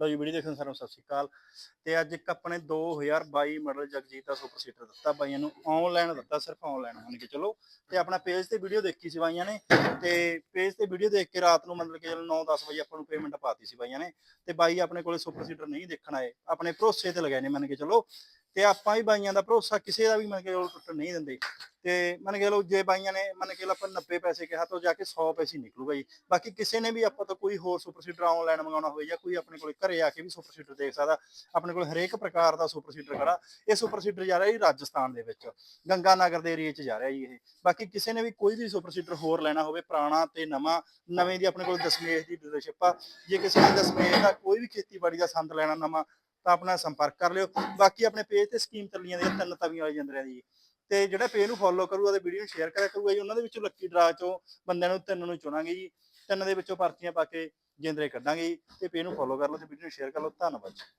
ਲਓ ਜੀ, ਵੀਡੀਓ ਦੇਖਣ ਸਾਰਿਆਂ ਨੂੰ ਸਤਿ ਸ਼੍ਰੀ ਅਕਾਲ। ਤੇ ਅੱਜ ਇੱਕ ਆਪਣੇ 2022 ਮਾਡਲ ਜਗਜੀਤ ਦਾ ਸੁਪਰ ਸੀਟਰ ਦਿੱਤਾ, ਬਾਈਆਂ ਨੂੰ ਆਨਲਾਈਨ ਦਿੱਤਾ, ਸਿਰਫ ਆਨਲਾਈਨ ਮੰਨ ਕੇ ਚਲੋ। ਤੇ ਆਪਣਾ ਪੇਜ ਤੇ ਵੀਡੀਓ ਦੇਖੀ ਸੀ ਬਾਈਆਂ ਨੇ। ਤੇ ਪੇਜ ਤੇ ਵੀਡੀਓ ਦੇਖ ਕੇ ਰਾਤ ਨੂੰ ਮਤਲਬ ਕਿ ਜਦੋਂ 9-10 ਵਜੇ ਆਪਾਂ ਨੂੰ ਪੇਮੈਂਟ ਪਾਤੀ ਸੀ ਬਾਈਆਂ ਨੇ। ਤੇ ਬਾਈ ਆਪਣੇ ਕੋਲੇ ਸੁਪਰ ਸੀਟਰ ਨਹੀਂ ਦੇਖਣ ਆਏ। ਆਪਣੇ ਭਰੋਸੇ ਤੇ ਲਗਾਏ ਨੇ ਮੰਨ ਕੇ ਚਲੋ। ਤੇ ਆਪਾਂ ਵੀ ਬਾਈਆਂ ਦਾ ਭਰੋਸਾ ਕਿਸੇ ਦਾ ਵੀ ਮੰਨ ਕੇ ਚਲੋ ਟੁੱਟਣ ਨਹੀਂ ਦਿੰਦੇ। ਤੇ ਮੰਨ ਕੇ ਚਲੋ ਜੇ ਬਾਈਆਂ ਨੇ ਮੰਨ ਕੇ ਚਲੋ ਆਪਾਂ 90 ਪੈਸੇ ਕਿਹਾ ਤਾਂ ਜਾ ਕੇ 100 ਪੈਸੇ ਹੀ ਨਿਕਲੂਗਾ ਜੀ। ਬਾਕੀ ਕਿਸੇ ਨੇ ਵੀ ਆਪਾਂ ਤੋਂ ਕੋਈ ਹੋਰ ਸੁਪਰ ਸੀਟਰ ਆਨਲਾਈਨ ਮੰਗਾਉਣਾ ਹੋਵੇ ਜਾਂ ਕੋਈ ਆਪਣੇ ਕੋਲੇ ਘਰੇ ਆ ਕੇ ਵੀ ਸੁਪਰ ਸੀਟਰ ਦੇਖ ਸਕਦਾ, ਆਪਣੇ ਕੋਲ ਹਰੇਕ ਪ੍ਰਕਾਰ ਦਾ ਸੁਪਰ ਸੀਟਰ ਖੜਾ, ਇਹ ਸੁਪਰ ਸੀਡਰ ਜਾ ਰਿਹਾ ਜੀ ਰਾਜਸਥਾਨ ਦੇ ਵਿੱਚ, ਗੰਗਾ ਨਗਰ ਦੇ ਏਰੀਆ 'ਚ ਜਾ ਰਿਹਾ ਜੀ ਇਹ। ਬਾਕੀ ਕਿਸੇ ਨੇ ਵੀ ਕੋਈ ਵੀ ਸੁਪਰ ਸੀਟਰ ਹੋਰ ਲੈਣਾ ਹੋਵੇ, ਪੁਰਾਣਾ ਤੇ ਨਵਾਂ, ਨਵੇਂ ਦੀ ਆਪਣੇ ਕੋਲ ਦਸਮੇਸ਼ ਦੀ ਡੀਲਰਸ਼ਿਪ ਆ। ਜੇ ਕਿਸੇ ਨੇ ਦਸਮੇਸ਼ ਦਾ ਕੋਈ ਵੀ ਖੇਤੀਬਾੜੀ ਦਾ ਸੰਦ ਲੈਣਾ ਨਵਾਂ ਤਾਂ ਆਪਣਾ ਸੰਪਰਕ ਕਰ ਲਿਓ। ਬਾਕੀ ਆਪਣੇ ਪੇਜ ਤੇ ਸਕੀਮ ਚੱਲੀਆਂ ਦੀਆਂ, ਤਿੰਨ ਤਵੀਆਂ ਵਾਲੀ ਜਾਂਦਰਿਆਂ ਦੀ ਤੇ ਜਿਹੜਾ ਪੇਜ ਨੂੰ ਫੋਲੋ ਕਰੂਗਾ ਤੇ ਵੀਡੀਓ ਨੂੰ ਸ਼ੇਅਰ ਕਰਿਆ ਕਰੂਗਾ ਜੀ। ਉਹਨਾਂ ਦੇ ਵਿੱਚੋਂ ਲੱਕੀ ਡਰਾ ਚੋਂ ਬੰਦਿਆਂ ਨੂੰ ਤਿੰਨ ਨੂੰ ਚੁਣਾਂਗੇ ਜੀ। ਤਿੰਨ ਦੇ ਵਿੱਚੋਂ ਪਰਚੀਆਂ ਪਾ ਕੇ ਜਿੰਦਰੇ ਕੱਢਾਂਗੇ ਜੀ। ਤੇ ਪੇਜ ਨੂੰ ਫੋਲੋ ਕਰ ਲਓ ਤੇ ਵੀਡੀਓ ਨੂੰ ਸ਼ੇਅਰ ਕਰ ਲਓ। ਧੰਨਵਾਦ ਜੀ।